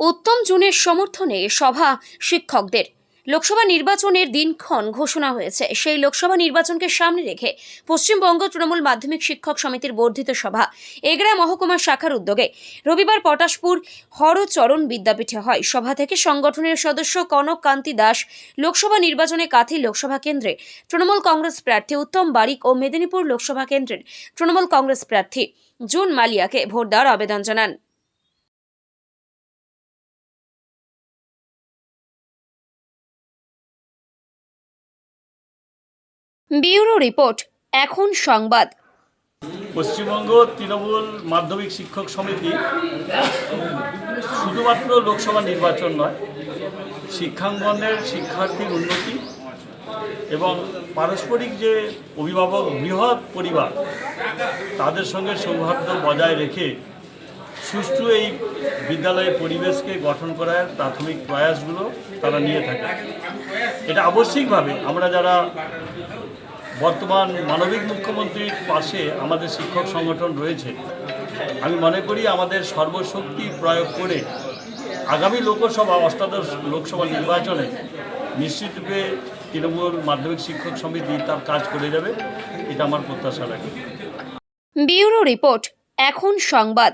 উত্তম জুনের সমর্থনে সভা শিক্ষকদের। লোকসভা নির্বাচনের দিনক্ষণ ঘোষণা হয়েছে। সেই লোকসভা নির্বাচনকে সামনে রেখে পশ্চিমবঙ্গ তৃণমূল মাধ্যমিক শিক্ষক সমিতির বর্ধিত সভা এগরা মহকুমা শাখার উদ্যোগে রবিবার পটাশপুর হরচরণ বিদ্যাপীঠে হয়। সভা থেকে সংগঠনের সদস্য কনক কান্তি দাস লোকসভা নির্বাচনে কাথি লোকসভা কেন্দ্রে তৃণমূল কংগ্রেস প্রার্থী উত্তম বারিক ও মেদিনীপুর লোকসভা কেন্দ্রের তৃণমূল কংগ্রেস প্রার্থী জুন মালিয়াকে ভোট দেওয়ার আবেদন জানান। ব্যুরো রিপোর্ট, এখন সংবাদ। পশ্চিমবঙ্গ তৃণমূল মাধ্যমিক শিক্ষক সমিতি শুধুমাত্র লোকসভা নির্বাচন নয়, শিক্ষাঙ্গনের শিক্ষার্থীর উন্নতি এবং পারস্পরিক যে অভিভাবক বৃহৎ পরিবার, তাদের সঙ্গে সৌহার্দ্য বজায় রেখে সুষ্ঠু এই বিদ্যালয়ের পরিবেশকে গঠন করার প্রাথমিক প্রয়াসগুলো তারা নিয়ে থাকে। এটা আবশ্যিকভাবে আমরা যারা বর্তমান মানবিক মুখ্যমন্ত্রীর পাশে আমাদের শিক্ষক সংগঠন রয়েছে। আমি মনে করি আমাদের সর্বশক্তি প্রয়োগ করে আগামী লোকসভা, অষ্টাদশ লোকসভা নির্বাচনে নিশ্চিতরূপে তৃণমূল মাধ্যমিক শিক্ষক সমিতি তার কাজ করে যাবে, এটা আমার প্রত্যাশা রাখি। ব্যুরো রিপোর্ট, এখন সংবাদ।